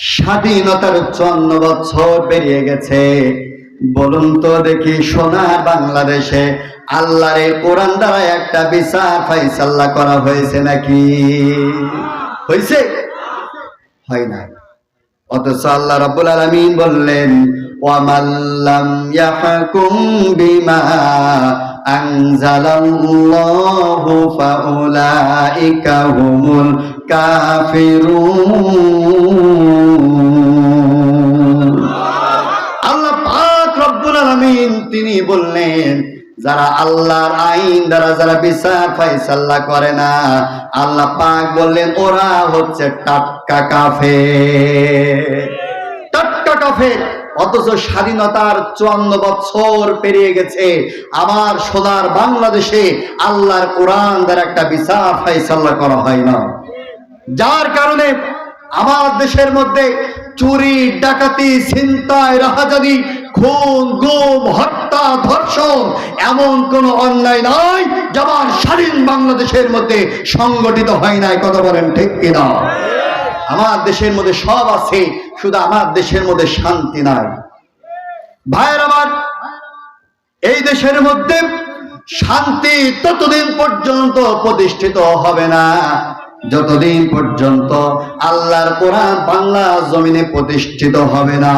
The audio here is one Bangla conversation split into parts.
স্বাধীনতার চুয়ান্ন বছর পেরিয়ে গেছে। বলুন তো দেখি সোনা বাংলাদেশে আল্লাহরে কোরআন দ্বারা একটা বিচার ফাইসাল্লা করা হয়েছে নাকি? হয়েছে? হয় না। অথচ আল্লাহ রাব্বুল আলামিন বললেন ওয়ামাল্লাম ফাউলাইকা হুমুল আল্লাহ পাক রব্বুল আলামিন তিনি বললেন, যারা আল্লাহর আইন দ্বারা যারা বিচার ফাইসাল্লা করে না, আল্লাহ পাক বললেন, ওরা হচ্ছে টাটকা কাফে টাটকা কাফে অথচ স্বাধীনতার চুয়ান্ন বছর পেরিয়ে গেছে। আমার সোনার বাংলাদেশে আল্লাহর কোরআন দ্বারা একটা বিচার ফাইসাল্লা করা হয় না। যার কারণে আমার দেশের মধ্যে চুরি, ডাকাতি, ছিনতাই রাহাজানি খুন, গুম, হত্যা, ধর্ষণ এমন কোন অন্যায় নয় যেমন স্বাধীন বাংলাদেশের মধ্যে সংগঠিত হয় নাই, কথা বলেন ঠিক কিনা? আমার দেশের মধ্যে সব আছে, শুধু আমার দেশের মধ্যে শান্তি নাই। ভাইয়ের আমার, এই দেশের মধ্যে শান্তি ততদিন পর্যন্ত প্রতিষ্ঠিত হবে না। যতদিন পর্যন্ত আল্লাহর কোরআন বাংলা জমিনে প্রতিষ্ঠিত হবে না,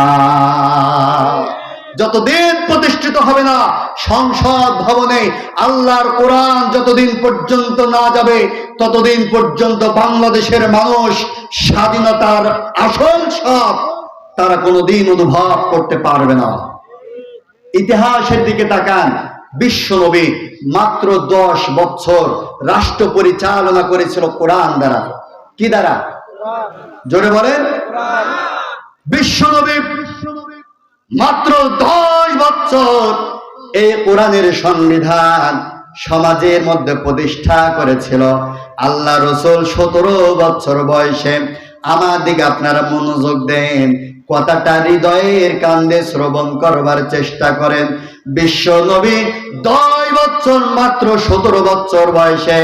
যতদিন প্রতিষ্ঠিত হবে না, সংসদ ভবনে আল্লাহর কোরআন যতদিন পর্যন্ত না যাবে, ততদিন পর্যন্ত বাংলাদেশের মানুষ স্বাধীনতার আসল সব তারা কোনোদিন অনুভব করতে পারবে না। ইতিহাসের দিকে তাকান বিশ্ব নবী মাত্র দশ বছর রাষ্ট্র পরিচালনা করেছিল কোরআন দ্বারা। কি দ্বারা? জোরে বলেন। বিশ্ব নবী মাত্র দশ বছর এই কোরআনের সংবিধান সমাজের মধ্যে প্রতিষ্ঠা করেছিল। আল্লাহ রসুল সতেরো বছর বয়সে আমার দিকে আপনারা মনোযোগ দেন, কথাটা হৃদয়ের কান্দে শ্রবণ করবার চেষ্টা করেন। বিশ্ব নবী দশ বছর মাত্র সতেরো বছর বয়সে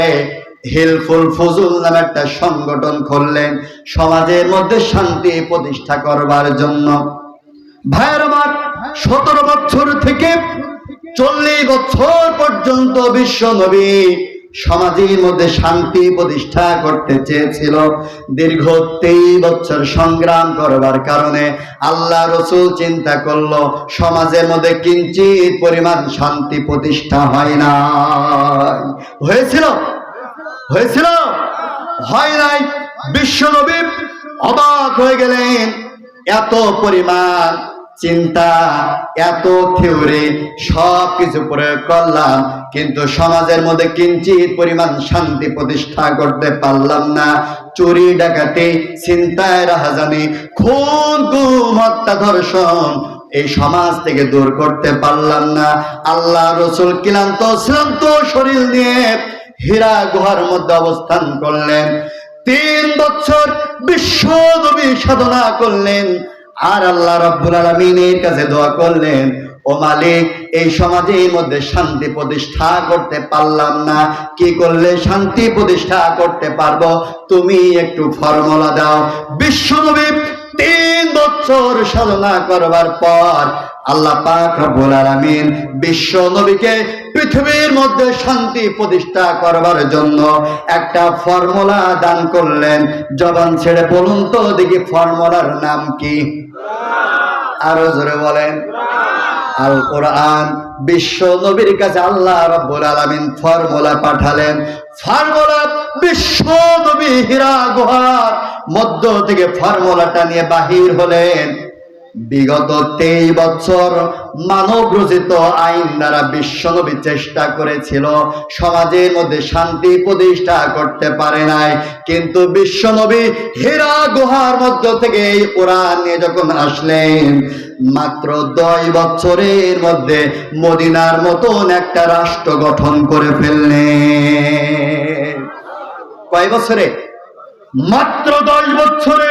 হেলফুল ফজুল নামে একটা সংগঠন খুললেন। সমাজের মধ্যে শান্তি প্রতিষ্ঠা করবার জন্য। ভাইয়ের আমার, সতেরো বছর থেকে চল্লিশ বছর পর্যন্ত বিশ্ব নবী সমাজের মধ্যে শান্তি প্রতিষ্ঠা করতে চেয়েছিল। দীর্ঘ তেইশ বছর সংগ্রাম করবার কারণে আল্লাহ রসুল চিন্তা করল, সমাজের মধ্যে কিঞ্চিত পরিমাণ শান্তি প্রতিষ্ঠা হয় না হয়েছিল? হয়েছিল? হয় নাই। বিশ্ব নবী অবাক হয়ে গেলেন, এত পরিমাণ চিন্তা, এত থিওরি সব কিছু প্রয়োগ করলাম, কিন্তু সমাজের মধ্যে কিঞ্চিত পরিমাণ শান্তি প্রতিষ্ঠা করতে পারলাম না। চুরি, ডাকাতি চিন্তায় রাহাজানি, খুন, গুম, হত্যা, ধর্ষণ, এই সমাজ থেকে দূর করতে পারলাম না। আল্লাহ রসুল ক্লান্ত, শ্রান্ত শরীর নিয়ে হীরা গুহার মধ্যে অবস্থান করলেন। তিন বছর বিশ্ব সাধনা করলেন। আর আল্লাহ রব্বুল আলমিনের কাছে দোয়া করলেন, ও মালিক, এই সমাজের মধ্যে শান্তি প্রতিষ্ঠা করতে পারলাম না। কি করলে শান্তি প্রতিষ্ঠা করতে পারব? তুমি একটু ফর্মুলা দাও। বিশ্বনবী তিন বছর সাধনা করবার পর আল্লাহ পাক রব্বুল আলামিন বিশ্ব নবীকে পৃথিবীর মধ্যে শান্তি প্রতিষ্ঠা করবার জন্য একটা ফর্মুলা দান করলেন। জবান ছেড়ে বলুন তো দেখি ফর্মুলার নাম কি? আরও জোরে বলেন। আল কোরআন বিশ্ব নবীর কাছে আল্লাহ রাব্বুল আলামিন ফর্মুলা পাঠালেন। ফর্মুলা বিশ্ব নবী হীরা গুহার মধ্য থেকে ফর্মুলাটা নিয়ে বাহির হলেন। বিগত তেইশ বছর মানব রচিত আইন দ্বারা বিশ্বনবী চেষ্টা করেছিল সমাজের মধ্যে শান্তি প্রতিষ্ঠা করতে পারে নাই। কিন্তু বিশ্বনবী হীরা গুহার মধ্য থেকে কোরআন নিয়ে যখন আসলেন, মাত্র দশ বছরের মধ্যে মদিনার মতন একটা রাষ্ট্র গঠন করে ফেললেন। কয় বছরে? মাত্র দশ বছরে।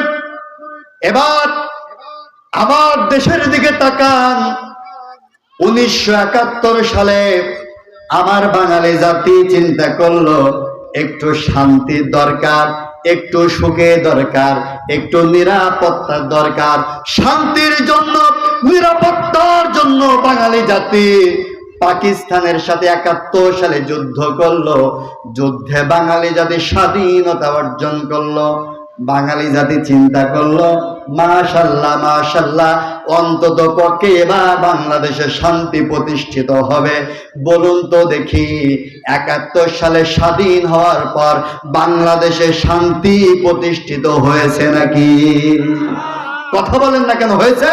এবার আমার দেশের দিকে তাকান। উনিশশো একাত্তর সালে আমার বাঙালি জাতি চিন্তা করল, একটু শান্তির দরকার, একটু সুখে দরকার, একটু নিরাপত্তার দরকার। শান্তির জন্য, নিরাপত্তার জন্য বাঙালি জাতি পাকিস্তানের সাথে একাত্তর সালে যুদ্ধ করল। যুদ্ধে বাঙালি জাতি স্বাধীনতা অর্জন করল। বাঙালি জাতি চিন্তা করল, মাশাল্লাহ মাশাল্লাহ, অন্তত পক্ষে এবার বাংলাদেশে শান্তি প্রতিষ্ঠিত হবে। বলুন তো দেখি, একাত্তর সালে স্বাধীন হওয়ার পর বাংলাদেশে শান্তি প্রতিষ্ঠিত হয়েছে নাকি? কথা বলেন না কেন, হয়েছে?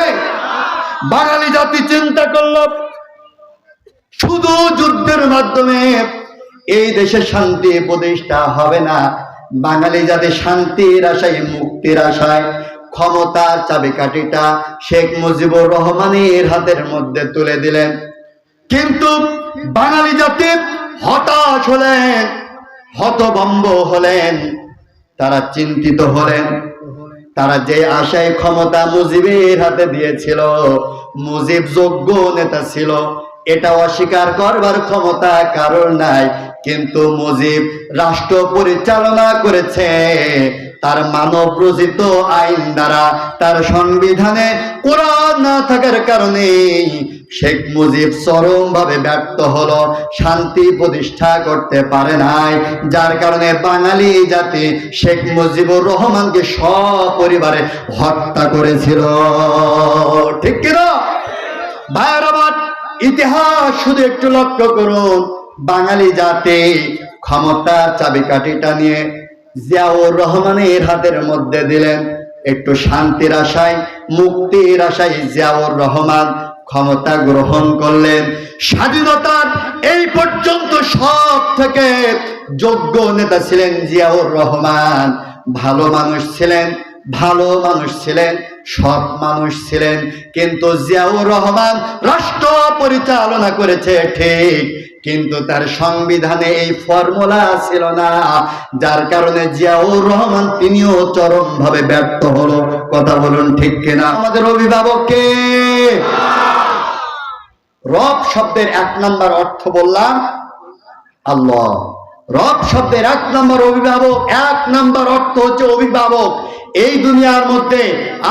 বাঙালি জাতি চিন্তা করল, শুধু যুদ্ধের মাধ্যমে এই দেশে শান্তি প্রতিষ্ঠা হবে না বাঙালি যাতে শান্তির আশায়, মুক্তির আশায় ক্ষমতার চাবিকাঠিটা শেখ মুজিবুর রহমানের হাতের মধ্যে তুলে দিলেন। কিন্তু বাঙালি জাতি হতাশ হলেন, হতভম্ব হলেন, তারা চিন্তিত হলেন। তারা যে আশায় ক্ষমতা মুজিবের হাতে দিয়েছিল, মুজিব যোগ্য নেতা ছিল, এটা অস্বীকার করবার ক্ষমতা কারণ নাই। কিন্তু মুজিব রাষ্ট্র পরিচালনা করেছে। তার মানব রচিত আইন দ্বারা তার সংবিধানে কোরআন না থাকার কারণে শেখ মুজিব চরম ভাবে ব্যর্থ হলো, শান্তি প্রতিষ্ঠা করতে পারে নাই। যার কারণে বাঙালি জাতি শেখ মুজিবুর রহমানকে সপরিবারে হত্যা করেছিল। ঠিক কিনা? ভাইয়ের ইতিহাস শুধু একটু লক্ষ্য করুন। বাঙালি জাতি ক্ষমতার চাবিকাঠিটা নিয়ে জিয়াউর রহমানের হাতের মধ্যে দিলেন। একটু শান্তির আশায়, মুক্তির আশায় জিয়াউর রহমান ক্ষমতা গ্রহণ করলেন। স্বাধীনতার এই পর্যন্ত সব থেকে যোগ্য নেতা ছিলেন জিয়াউর রহমান। ভালো মানুষ ছিলেন, ভালো মানুষ ছিলেন, সৎ মানুষ ছিলেন। কিন্তু জিয়াউর রহমান রাষ্ট্র পরিচালনা করেছে ঠিক কিন্তু তার সংবিধানে এই ফর্মুলা ছিল না। যার কারণে জিয়াউর রহমান তিনিও চরম ভাবে ব্যর্থ হলো। কথা বলুন ঠিক কিনা? আমাদের অভিভাবককে রব শব্দের এক নম্বর অর্থ বললাম আল্লাহ। রব শব্দের এক নম্বর অভিভাবক, এক নম্বর অর্থ হচ্ছে অভিভাবক। এই দুনিয়ার মধ্যে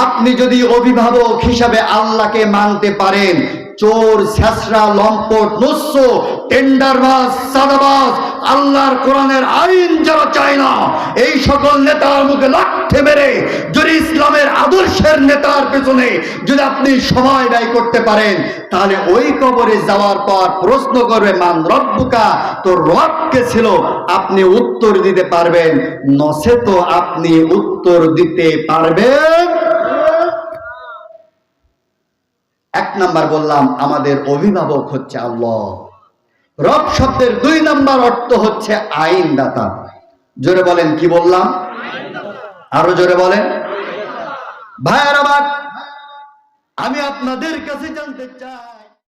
আপনি যদি অভিভাবক হিসাবে আল্লাহকে মানতে পারেন চোর ছেসরা লম্পট নস্য টেন্ডারবাজ সাদাবাজ আল্লাহর কোরআনের আইন যারা চায় না। এই সকল নেতার মুখে লাঠে মেরে যদি ইসলামের আদর্শের নেতার পেছনে যদি আপনি সময় ব্যয় করতে পারেন, তাহলে ওই কবরে যাওয়ার পর প্রশ্ন করবে, মান রব্বুকা? তোর রবকে ছিল? আপনি উত্তর দিতে পারবেন। নসে তো আপনি উত্তর দিতে পারবেন। এক নাম্বার বললাম, আমাদের অভিভাবক হচ্ছে আল্লাহ। রব শব্দের দুই নাম্বার অর্থ হচ্ছে আইনদাতা। জোরে বলেন, কি বললাম? আরও জোরে বলেন। ভাইয়ার আমি আপনাদের কাছে জানতে চাই।